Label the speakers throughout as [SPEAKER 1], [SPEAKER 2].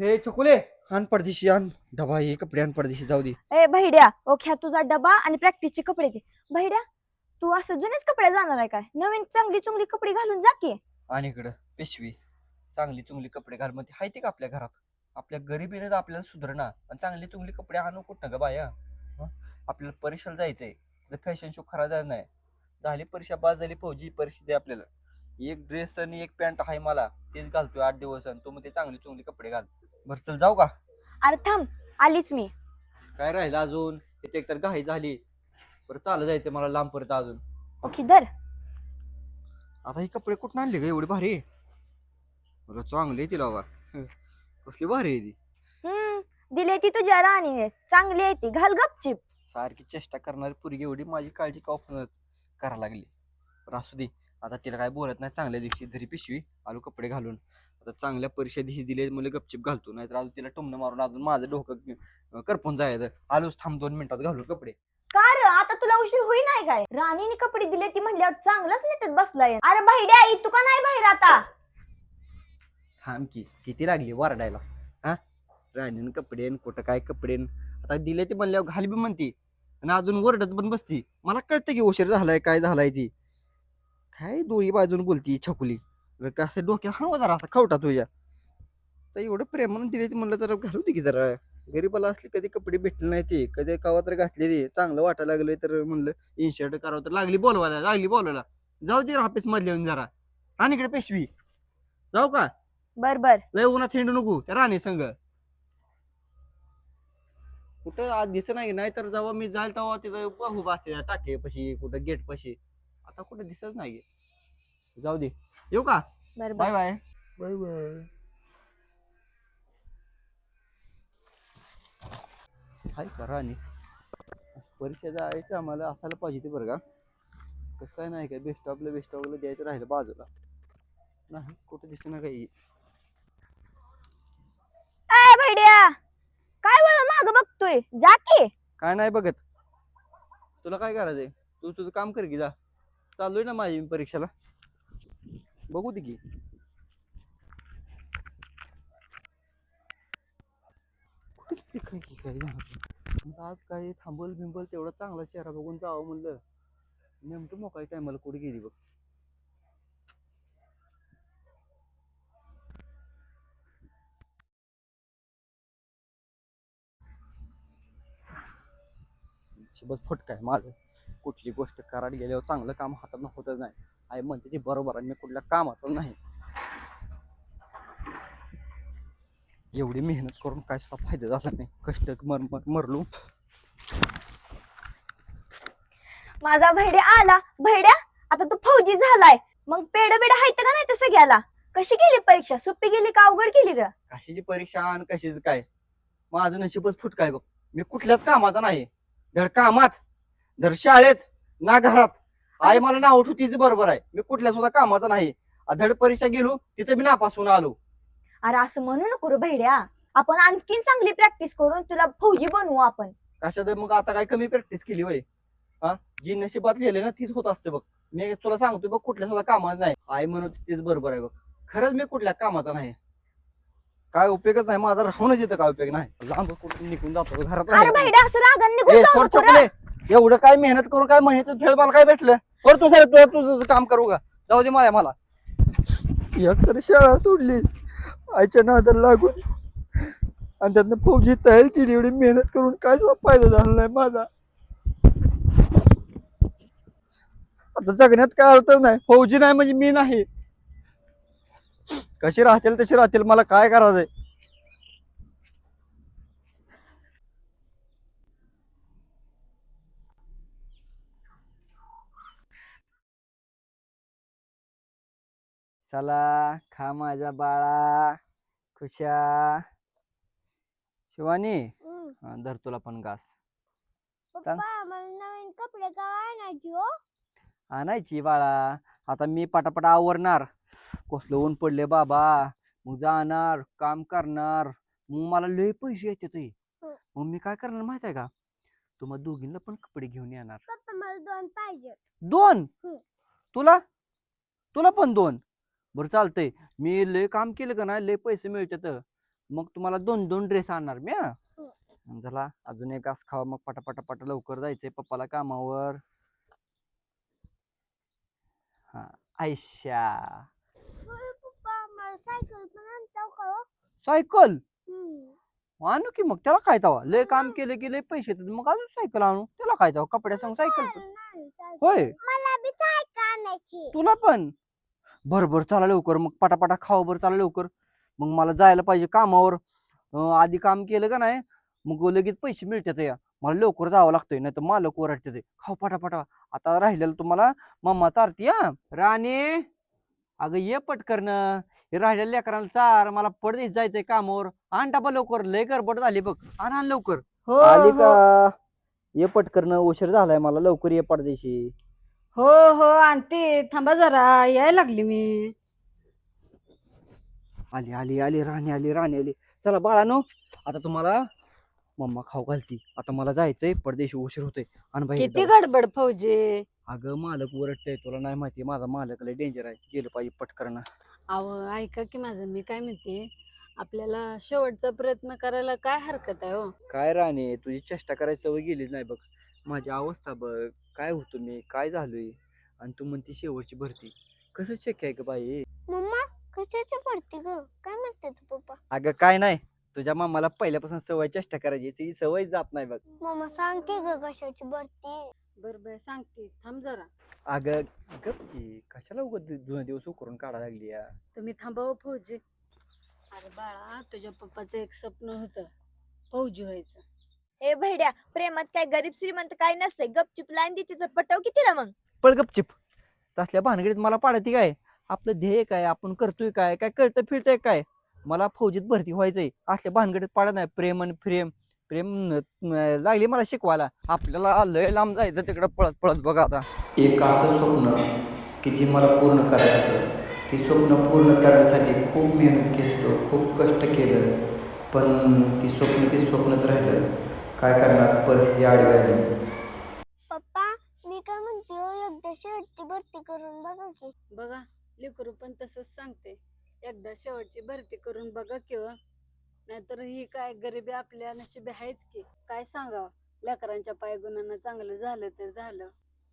[SPEAKER 1] हे चकुले आण पडदिशी आण. डबा हे कपडे आण पडदिशी जाऊ दे.
[SPEAKER 2] ए भैड्या ओख्या तुझा डबा आणि प्रॅक्टिसचे कपडे दे भैड्या तू असं जुनेच कपडे जाणार आहे काय? नवीन चांगली चुंगली कपडे घालून जा की.
[SPEAKER 1] आणि इकडं पिशवी. चांगली चुंगली कपडे घाल. मग ती हाय ती का आपल्या घरात? आपल्या गरिबीने तर आपल्याला सुधारणा आणि चांगली चुंगली कपडे आणू कुठं ग बाया? हं? आपल्याला परीक्षेला जायचंय. फॅशन शो खरा जायचं नाही. झाली परीक्षा बाद झाली फौजी परीक्षा दे आपल्याला. एक ड्रेस आणि एक पॅन्ट आहे मला. तेच घालतोय आठ दिवस आणि तू मग ते चांगली चुंगली कपडे घाल. बरं चल जाऊ का?
[SPEAKER 2] अरे थांब आलीच मी.
[SPEAKER 1] काय राहिलं अजून? इथे एकतर घाई झाली. बरं चालत जायचं मला लांब परत अजून.
[SPEAKER 2] ओके धर.
[SPEAKER 1] आता ही कपडे कुठून आणले ग एवढी भारी? बरं चांगली आहे ती लावा कसली भारी आहे ती.
[SPEAKER 2] हम्म दिले ती तुझ्या राणीने. चांगली आहे ती. घाल गपचिप
[SPEAKER 1] सारखी चेष्टा करणारी पोरगी एवढी माझी काळजी का करा लागली? पण असू दे. आता तिला काय बोलत नाही चांगल्या दिवशी धरी पिशवी आलो कपडे घालून. आता चांगल्या परीक्षा दिवशी दिले मला गपचिप घालतो नाहीतर अजून तिला टुमणं मारून अजून माझं डोकं करपून जायचं. आलोच थांब दोन मिनिटात घालून कपडे.
[SPEAKER 2] का रे? आता तुला उशीर होई नाही काय? राणीने कपडे दिले ती म्हणल्यावर चांगलाच नेटत बसलाय. अरे भैड्या आई तू का नाही बाहेर आता?
[SPEAKER 1] थांब की किती लागली वरडायला? हा? राणीन कपडे न कुठं काय कपडे न. आता दिले ते म्हणल्यावर घाल बी म्हणती. आणि अजून वरडत पण बसती. मला कळतं की उशीर झालाय काय झालाय ती. काय दोन्ही बाजून बोलती छकुली. कसं डोक्यात हळवा जरा आता खवटा तुझ्या. तर एवढं प्रेमानं दिले ते म्हणलं तर घालू दे की जरा. गरीबाला असले कधी कपडे भेटले नाही ते कधी कवा तर घातले ते. चांगलं वाटायला लागले तर म्हणलं इन्शर्ट करावं तर लागली बोलवायला लागली बोलवायला. जाऊ दे ऑफिसमध्ये येऊन जरा. आणि इकडे पेशवी. जाऊ का?
[SPEAKER 2] बर बर.
[SPEAKER 1] लय उन्हात हिंडू नको त्या राणी संग. कुठं आज दिसत नाही तर जेव्हा मी जाईल तेव्हा तिथं बाहू बासे टाके पशी कुठं गेट पशी आता कुठं दिसत नाही जाऊ दे. येऊ का?
[SPEAKER 2] बर
[SPEAKER 1] bye bye. Bye bye. Hi का राणी? असं परीक्षा जायचं आम्हाला असायला पाहिजे ते बरं का. कसं काय नाही काय बेस्ट ऑफला बेस्ट ऑफला द्यायचं राहिलं बाजूला. नाही कुठं दिसत ना काही.
[SPEAKER 2] ए भैड्या काय वेळ माग बघतोय? जा की.
[SPEAKER 1] काय नाही बघत. तुला काय करायचंय तू तुझं काम कर की जा. चालू आहे ना माझी परीक्षेला? बघू दे की. काय की काय झालं? मग आज काय थांबल बिंबल तेवढा चांगला चेहरा बघून जावं म्हणलं. नेमकं मोकाई टायमाला कुठे गेली बघ. बस फुटक आहे माझं. कुठली गोष्ट करायला गेल्यावर चांगलं काम हातात होतच नाही. आई म्हणते ती बरोबर आहे मी कुठल्या कामाचं नाही. एवढी मेहनत करून काय सुद्धा फायदा झाला नाही. कष्ट मर मर मरलो.
[SPEAKER 2] माझा भैड्या आला. भैड्या आता तू फौजी झालाय. मग पेड बेड हायत का नाही तर सगळ्याला? कशी गेली परीक्षा? सुप्पी गेली का अवघड गेली ग?
[SPEAKER 1] कशाची परीक्षा आणि कशाच काय? माझं नशीबच फुटक आहे बघ. मी कुठल्याच कामाचा नाही. धड कामात. धड शाळेत ना घरात. आई मला नाव उठू तिचं बरोबर आहे. मी कुठल्या सुद्धा कामाचा नाही. धड परीक्षा गेलो तिथे मी नापास होऊन आलो.
[SPEAKER 2] अरे असं म्हणू नको रे भैड्या. आपण आणखीन चांगली प्रॅक्टिस करून तुला फौजी बनवू आपण.
[SPEAKER 1] कशात मग आता काय कमी प्रॅक्टिस केली वय हा जी नशिबात लिहिले ना तीच होत असते बघ. मी तुला सांगतोय बघ कुठल्या सुद्धा कामाचं नाही. आई म्हणत होती तीच बरोबर आहे बघ. खरंच मी कुठल्या कामाचा नाही. काय उपयोगच नाही. माझा राहूनच येतं काय उपयोग नाही. लांब कुठून निघून जातो घरात
[SPEAKER 2] अरे
[SPEAKER 1] राहिलं.
[SPEAKER 2] भैड्या असं रागान नको रे.
[SPEAKER 1] एवढं काय मेहनत करून काय महिन्याचं फेळ मला काय भेटलं? बरं तू सर तुझं तुझं काम करू का? जाऊ दे मला मला. एक तर शाळा सोडली. आईच्या नादाला लागून. आणि त्यातनं फौजी तयार केली. एवढी मेहनत करून काय फायदा झाला नाही माझा. आता जगण्यात काय अर्थ नाही. फौजी नाही म्हणजे मी नाही. कशी राहतील तशी राहतील. मला काय करायचंय? चला खा माझा बाळा. खुशा. शिवानी हा, धर तुला पण घास.
[SPEAKER 3] पप्पा मला नवीन कपडे आणायची हो?
[SPEAKER 1] आणायची बाळा. आता मी पटापट आवरणार. कसलं ऊन पडले बाबा. मग जाणार काम करणार. मग मला लय पैसे येते ते.
[SPEAKER 3] हं.
[SPEAKER 1] मग मी काय करणार माहीत आहे का? तुम्हाला दोघींना पण कपडे घेऊन येणार.
[SPEAKER 3] पप्पा मला दोन पाहिजे
[SPEAKER 1] दोन?
[SPEAKER 3] हं.
[SPEAKER 1] तुला? तुला पण दोन? बरं चालतंय. मी लय काम केलं का नाही लय पैसे मिळतात. मग तुम्हाला दोन दोन ड्रेस आणणार मी हा. झाला अजून एक घास खावा मग पटा पटा पटा लवकर जायचंय पप्पाला कामावर. हा आयशा.
[SPEAKER 3] सायकल हो?
[SPEAKER 1] आणू की मग त्याला काय तवा? लय काम केलं की लय पैसे येतात मग अजून सायकल आणू? त्याला काय तवा? कपड्या संग सायकल. होय. तुला पण? बर बर चला लवकर. मग पटापटा खावा बरं चला लवकर. मग मला जायला पाहिजे कामावर. अं, आधी काम केलं का नाही मग लगेच पैसे मिळतात या. मला लवकर जावं लागतंय नाही तर मालक ओरडते ते खाऊ पटापटा. आता राहिलेलं तुम्हाला मम्मा चारती हा. राणे अगं ये पटकन. हे राहिलेल्या लेकरांना चार. मला पडदेश जायचंय कामावर. आण टापा लवकर. लय गडबड झाली बघ. आण आण लवकर.
[SPEAKER 4] हो
[SPEAKER 1] आली
[SPEAKER 4] हो.
[SPEAKER 1] का? ये पटकन. उशीर झालाय मला. लवकर ये पडदेशी
[SPEAKER 4] हो हो आणते थांबा जरा. यायला लागली मी.
[SPEAKER 1] आली आली आली राणी आली राणी आली. चला बाळानो आता तुम्हाला मम्मा खाऊ घालती. आता मला जायचंय परदेशी उशीर होतोय. आणि बाई
[SPEAKER 4] किती गडबड फौजे.
[SPEAKER 1] अगं मालक ओरडतंय तुला नाही माहिती. माझा मालक लय डेंजर आहे. गेलं पाहिजे पटकन.
[SPEAKER 4] अहो ऐका की माझं मी काय म्हणते? आपल्याला शेवटचा प्रयत्न करायला काय हरकत आहे हो?
[SPEAKER 1] काय राणे तुझी चेष्टा करायची सवय गेलीच नाही बघ. माझी अवस्था बघ काय होतो मी काय झालोय? आणि तू म्हणती शेवटची भरती. कसं शक्य आहे ग बाई?
[SPEAKER 3] मम्मा कशाची पडते ग? काय म्हणते तू पप्पा?
[SPEAKER 1] अगं काय नाही तुझ्या मामाला पहिल्यापासून सवय चेष्टा करायची ती सवय जात नाही बघ.
[SPEAKER 3] मम्मा सांग की ग कशाची भरती?
[SPEAKER 4] बर बर सांगते थांब जरा.
[SPEAKER 1] अगं गप की कशाला उगत दोन दिवस उकरून काढा लागली या?
[SPEAKER 4] तुम्ही थांबावं फौजी. अरे बाळा तुझ्या पप्पाचं एक स्वप्न होतं फौजी व्हायचं.
[SPEAKER 2] ए भैड्या प्रेमात काय गरीब श्रीमंत काय नसते गपचिप लाईन देते तर पटव कितीला मग?
[SPEAKER 1] पळ गपचिप. तसल्या भानगडीत मला पाडती काय? आपलं ध्येय काय? आपण करतोय काय? काय कळतं फिरतंय काय? मला फौजीत भरती व्हायचंय. असल्या भानगडीत पाडत नाही. प्रेम आणि प्रेम प्रेम लागली मला शिकवायला. आपल्याला लय लांब जायचं तिकडं. पळत पळत बघा आता.
[SPEAKER 5] एक असं स्वप्न की जे मला पूर्ण करायचं होतं. ते स्वप्न पूर्ण करण्यासाठी खूप मेहनत केली खूप कष्ट केलं. पण ती स्वप्न ते स्वप्नच राहिलं. काय करणार? परिस्थिती आडवी आली
[SPEAKER 3] पप्पा मी काय म्हणते हो एकदा शेवटची भरती करून बघा की.
[SPEAKER 4] बघा लेकरू पण तसंच सांगते. एकदा शेवटची भरती करून बघा किंवा नाहीतर ही काय गरिबी आपल्या नशिबी आहेच की. काय सांगावं? लेकरांच्या पायगुणांना चांगलं झालं तर झालं.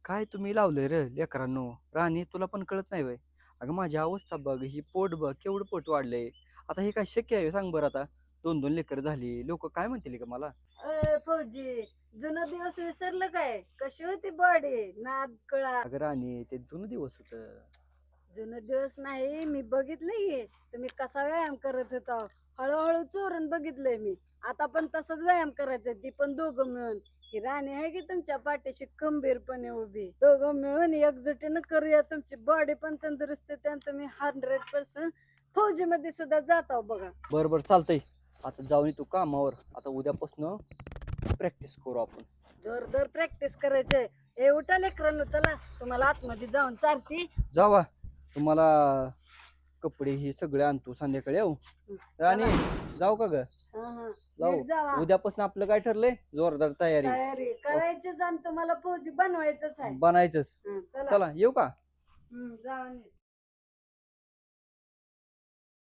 [SPEAKER 1] काय तुम्ही लावलंय रे लेकरांनो? राणी तुला पण कळत नाही वय अगं माझी अवस्था बघ ही पोट बघ केवढं पोट वाढलंय. आता हे काय शक्य आहे? सांग बरं आता. दोन दोन लेकर झाली. लोक काय म्हणतील का मला?
[SPEAKER 4] अय फौजी जुनं दिवस विसरलं काय? कशी होती बॉडी नाद कळा.
[SPEAKER 1] अगं राणी ते जुनं दिवस होत.
[SPEAKER 4] जुनं दिवस नाही मी बघितलंय तुम्ही कसा व्यायाम करत होता? हळूहळू चोरून बघितलंय मी. आता पण तसंच व्यायाम करायचं ती पण दोघं मिळून. ही राणी आहे की तुमच्या पाठीशी खंबीरपणे उभी? दोघं मिळून एकजुटीनं करूया तुमची बॉडी पण तंदुरुस्त आहे आणि तुम्ही हंड्रेड पर्सेंट फौजीमध्ये सुद्धा जाता बघा.
[SPEAKER 1] बरं बरं चालतंय. आता जाऊन तू कामावर. आता उद्यापासून प्रॅक्टिस करू आपण.
[SPEAKER 4] जोरदार प्रॅक्टिस करायचे ए उठा लेकरांनो चला. तुम्हाला आतमध्ये जाऊन चालती
[SPEAKER 1] जावा. तुम्हाला कपडे हे सगळे आणतो संध्याकाळी येऊ? राणी जाऊ का ग. जाऊ. उद्यापासून आपलं काय ठरलंय? जोरदार तयारी.
[SPEAKER 4] करायचीच आणि तुम्हाला फौजी बनवायचंच आहे.
[SPEAKER 1] बनायचंच.
[SPEAKER 4] चला.
[SPEAKER 1] येऊ का?
[SPEAKER 4] नीट.